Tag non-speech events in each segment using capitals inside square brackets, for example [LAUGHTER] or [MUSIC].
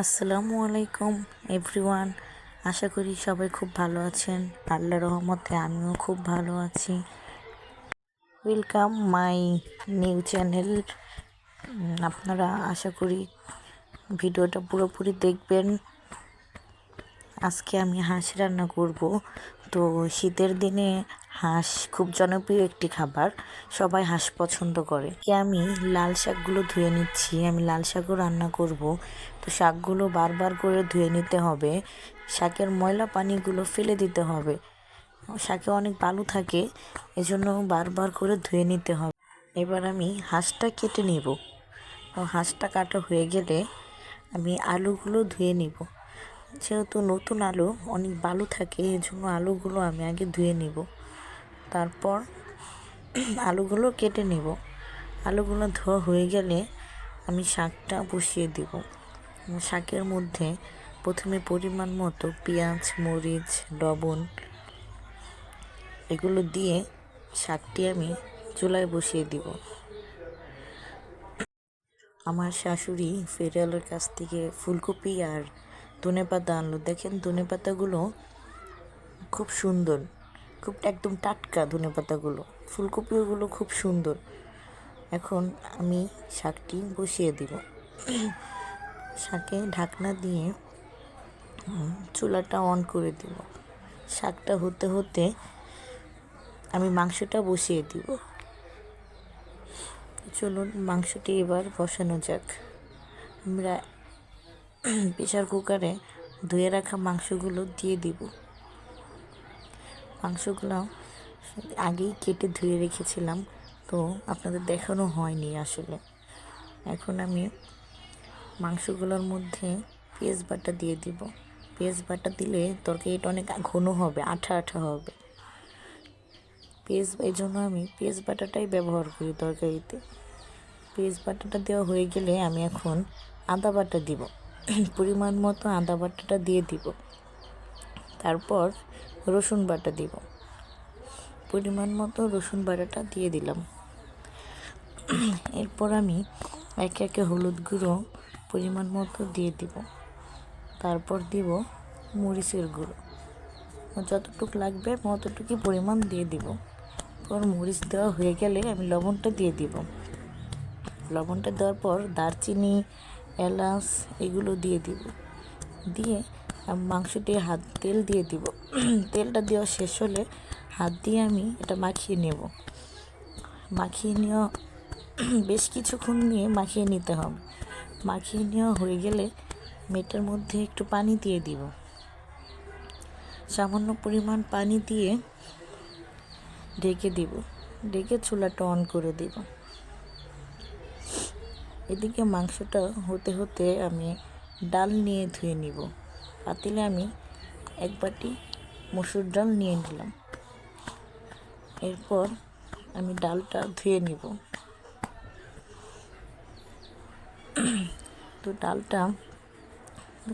আসসালামু আলাইকুম এভরিওয়ান আশা করি সবাই খুব ভালো আছেন। আল্লাহ রহমতে আমিও খুব ভালো আছি। ওয়েলকাম মাই নিউ চ্যানেল আপনারা আশা করি ভিডিওটা পুরোপুরি দেখবেন। আজকে আমি হাঁস রান্না করব। তো শীতের দিনে হাঁস, খুব জনপ্রিয় একটি খাবার। সবাই হাঁস পছন্দ করে। আমি লাল শাকগুলো ধুয়ে নিচ্ছি। আমি লাল শাকও রান্না করব। তো শাকগুলো বারবার করে ধুয়ে নিতে হবে। শাকের ময়লা পানিগুলো ফেলে দিতে হবে। শাকে অনেক বালু থাকে, এজন্য বারবার করে ধুয়ে নিতে হবে। এবার আমি হাঁসটা কেটে নেব। হাঁসটা কাটা হয়ে গেলে আমি আলুগুলো ধুয়ে নিব। যেহেতু নতুন আলু, অনেক বালু থাকে এই জন্য আলুগুলো আমি আগে ধুয়ে নিব। তারপর আলুগুলো কেটে নেব। আলুগুলো ধোয়া হয়ে গেলে আমি শাকটা বসিয়ে দেব। শাকের মধ্যে প্রথমে পরিমাণ মতো পেঁয়াজ, মরিচ, লবণ এগুলো দিয়ে শাকটি আমি চুলায় বসিয়ে দিব। আমার শাশুড়ি ফেরিয়ালের কাছ থেকে ফুলকপি আর ধনে পাতা আনলো। দেখেন ধনে পাতাগুলো খুব সুন্দর। খুব একদম টাটকা ধনে পাতাগুলো। ফুলকপিগুলো খুব সুন্দর। এখন আমি শাকটি বসিয়ে দিব। শাকে ঢাকনা দিয়ে চুলাটা অন করে দিব। শাকটা হতে হতে আমি মাংসটা বসিয়ে দিব। চলুন মাংসটি এবার বসানো যাক। আমরা প্রেশার কুকারে ধুয়ে রাখা মাংসগুলো দিয়ে দিব। মাংসগুলো আগেই কেটে ধুয়ে রেখেছিলাম, তো আপনাদের দেখানো হয়নি আসলে। এখন আমি মাংসগুলোর মধ্যে পেঁয়াজ বাটা দিয়ে দিব। পেঁয়াজ বাটা দিলে তরকারিটা অনেক ঘন হবে, আঠা আঠা হবে। পেঁয়াজ, এই জন্য আমি পেঁয়াজ বাটাটাই ব্যবহার করি তরকারিতে। পেঁয়াজ বাটাটা দেওয়া হয়ে গেলে আমি এখন আদা বাটা দিব। পরিমাণ মতো আদা বাটাটা দিয়ে দিব। তারপর রসুন বাটা দিব। পরিমাণ মতো রসুন বাটাটা দিয়ে দিলাম। এরপর আমি একে একে হলুদ গুঁড়ো পরিমাণ মতো দিয়ে দিব। তারপর দিব মরিচের গুঁড়ো। যতটুকু লাগবে ততটুকুই পরিমাণ দিয়ে দিব। পর মরিচ দেওয়া হয়ে গেলে আমি লবণটা দিয়ে দিব। লবণটা দেওয়ার পর দারচিনি, এলাচ এগুলো দিয়ে দিব। দিয়ে মাংসটি হাত, তেল দিয়ে দিব। [CLEARS THROAT] তেলটা দেওয়া শেষ হলে হাত দিয়ে আমি এটা মাখিয়ে নেব। মাখিয়ে নেওয়া [CLEARS THROAT] বেশ কিছুক্ষণ নিয়ে মাখিয়ে নিতে হবে। মাখিয়ে নেওয়া হয়ে গেলে মেটার মধ্যে একটু পানি দিয়ে দিব। সামান্য পরিমাণ পানি দিয়ে ঢেকে দিব। ঢেকে চুলাটা অন করে দিব। এদিকে মাংসটা হতে হতে আমি ডাল নিয়ে ধুয়ে নিব। পাতিলে আমি এক বাটি মসুর ডাল নিয়ে নিলাম। এরপর আমি ডালটা ধুয়ে নিব। তো ডালটা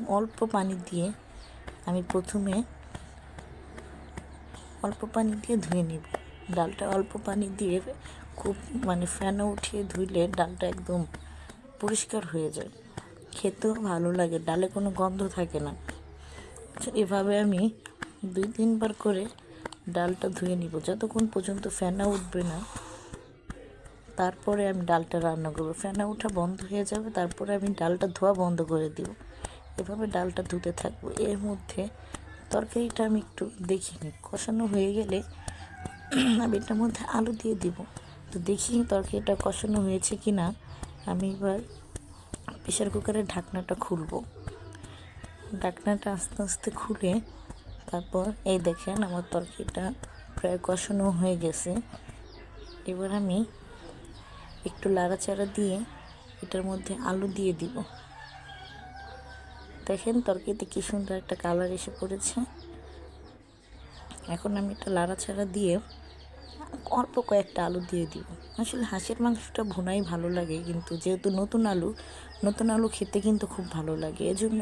অল্প পানি দিয়ে আমি প্রথমে অল্প পানি দিয়ে ধুয়ে নিব। ডালটা অল্প পানি দিয়ে খুব মানে ফ্যানে উঠিয়ে ধুইলে ডালটা একদম পরিষ্কার হয়ে যায়। খেতেও ভালো লাগে, ডালে কোনো গন্ধ থাকে না। এভাবে আমি দুই তিনবার করে ডালটা ধুয়ে নিব। যতক্ষণ পর্যন্ত ফ্যানা উঠবে না, তারপরে আমি ডালটা রান্না করব। ফ্যানা উঠা বন্ধ হয়ে যাবে, তারপরে আমি ডালটা ধোয়া বন্ধ করে দিব। এভাবে ডালটা ধুতে থাকব। এর মধ্যে তরকারিটা আমি একটু দেখিনি। কষানো হয়ে গেলে [CLEARS THROAT] আমি এটার মধ্যে আলু দিয়ে দিব। তো দেখি তরকারিটা কষানো হয়েছে কি না আমি এবার প্রেশার কুকারের ঢাকনাটা খুলবো। ঢাকনাটা আস্তে আস্তে খুলে তারপর এই দেখেন আমার তরকারিটা প্রায় কষানো হয়ে গেছে। এবার আমি একটু লাড়াচাড়া দিয়ে এটার মধ্যে আলু দিয়ে দিব। দেখেন তরকারিতে কী সুন্দর একটা কালার এসে পড়েছে। এখন আমি এটা লাড়াচাড়া দিয়ে অল্প কয়েকটা আলু দিয়ে দিব। আসলে হাঁসের মাংসটা ভুনাই ভালো লাগে, কিন্তু যেহেতু নতুন আলু নতুন আলু খেতে কিন্তু খুব ভালো লাগে। এজন্য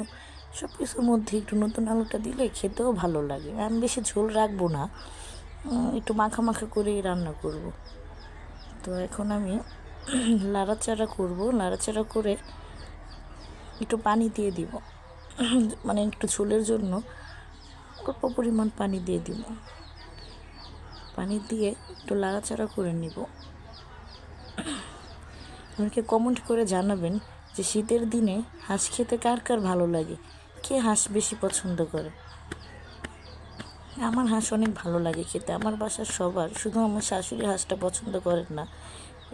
সব কিছুর মধ্যে একটু নতুন আলুটা দিলে খেতেও ভালো লাগে। আমি বেশি ঝোল রাখব না একটু মাখা মাখা করেই রান্না করব। তো এখন আমি [CLEARS THROAT] লাড়াচাড়া করব লাড়াচাড়া করে একটু পানি দিয়ে দিব। [CLEARS THROAT] মানে একটু ঝোলের জন্য অল্প পরিমাণ পানি দিয়ে দিব। পানি দিয়ে একটু লাড়াচাড়া করে নিব। আমাকে কমেন্ট করে জানাবেন যে শীতের দিনে হাঁস খেতে কার কার ভালো লাগে। কে হাঁস বেশি পছন্দ করে? আমার হাঁস অনেক ভালো লাগে খেতে। আমার বাসার সবার, শুধু আমার শাশুড়ি হাঁসটা পছন্দ করেন না।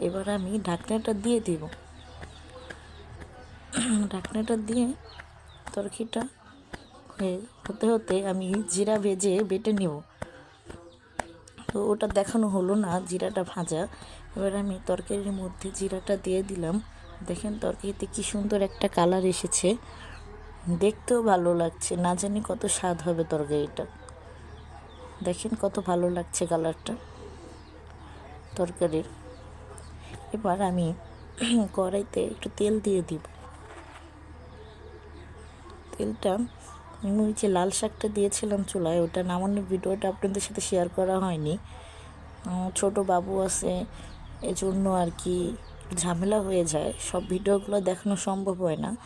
এবার আমি ঢাকনাটা দিয়ে দিব। ঢাকনাটা দিয়ে তরকিটা হয়ে, হতে হতে আমি জিরা ভেজে বেটে নেব। তো ওটা দেখানো হলো না, জিরাটা ভাজা। এবার আমি তরকারির মধ্যে জিরাটা দিয়ে দিলাম। দেখেন তরকারিতে কি সুন্দর একটা কালার এসেছে। দেখতেও ভালো লাগছে, না জানি কত স্বাদ হবে তরকারিটা। দেখেন কত ভালো লাগছে কালারটা তরকারির। এবার আমি [CLEARS THROAT] কড়াইতে একটু তেল দিয়ে দিব। তেলটা, আমি ওই যে লাল শাকটা দিয়েছিলাম চুলায়, ওটা নামানোর ভিডিওটা আপনাদের সাথে শেয়ার করা হয়নি। ছোট বাবু আছে, এজন্য আর কি ঝামেলা হয়ে যায়। সব ভিডিওগুলো দেখানো সম্ভব হয় না।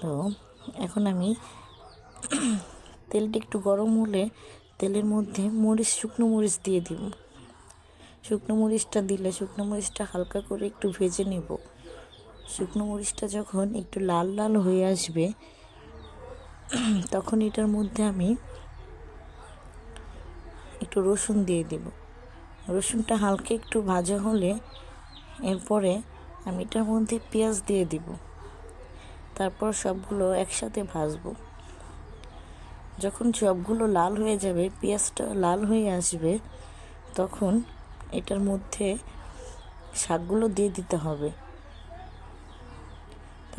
তো এখন আমি তেলটা একটু গরম হলে তেলের মধ্যে মরিচ, শুকনো মরিচ দিয়ে দিব। শুকনো মরিচটা দিলে, শুকনো মরিচটা হালকা করে একটু ভেজে নেব। শুকনো মরিচটা যখন একটু লাল লাল হয়ে আসবে, তখন এটার মধ্যে আমি একটু রসুন দিয়ে দেব। রসুনটা হালকা একটু ভাজা হলে এরপরে আমি এটার মধ্যে পেঁয়াজ দিয়ে দিব। তারপর সবগুলো একসাথে ভাজবো। যখন সবগুলো লাল হয়ে যাবে, পেঁয়াজটা লাল হয়ে আসবে, তখন এটার মধ্যে শাকগুলো দিয়ে দিতে হবে।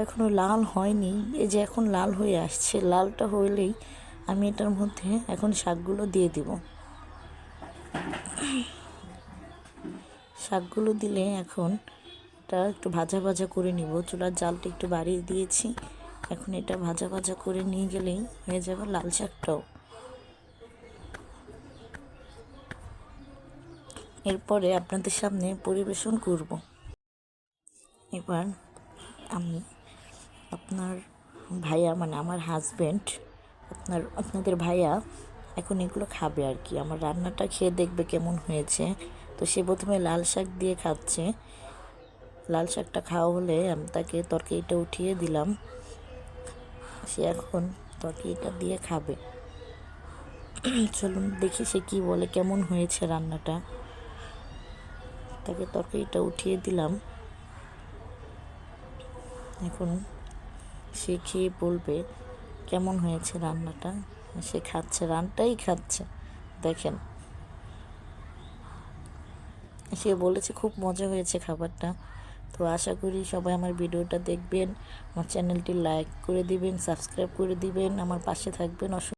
এখনও লাল হয়নি। এই যে এখন লাল হয়ে আসছে, লালটা হইলেই আমি এটার মধ্যে এখন শাকগুলো দিয়ে দিব। শাকগুলো দিলে এখন এটা একটু ভাজা ভাজা করে নিব। চুলার জালটা একটু বাড়িয়ে দিয়েছি। এখন এটা ভাজা ভাজা করে নিয়ে গেলেই হয়ে যাবে লাল শাকটাও। এরপরে আপনাদের সামনে পরিবেশন করব। এবার আমি আপনার ভাইয়া মানে আমার হাজব্যান্ড আপনার, আপনাদের ভাইয়া এখন এগুলো খাবে আর কি। আমার রান্নাটা খেয়ে দেখবে কেমন হয়েছে। তো সে প্রথমে লাল শাক দিয়ে খাচ্ছে। লাল শাকটা খাওয়া হলে আমি তাকে তরকারিটা উঠিয়ে দিলাম। সে এখন তরকারিটা দিয়ে খাবে। চলুন দেখি সে কী বলে, কেমন হয়েছে রান্নাটা। তাকে তরকারিটা উঠিয়ে দিলাম। এখন সে খেয়ে বলবে, কেমন হয়েছে রান্নাটা? সে খাচ্ছে, রানটাই খাচ্ছে। দেখেন। সে বলেছে, খুব মজা হয়েছে খাবারটা। তো আশা করি সবাই আমার ভিডিওটা দেখবেন। আমার চ্যানেলটি লাইক করে দিবেন, সাবস্ক্রাইব করে দিবেন, আমার পাশে থাকবেন।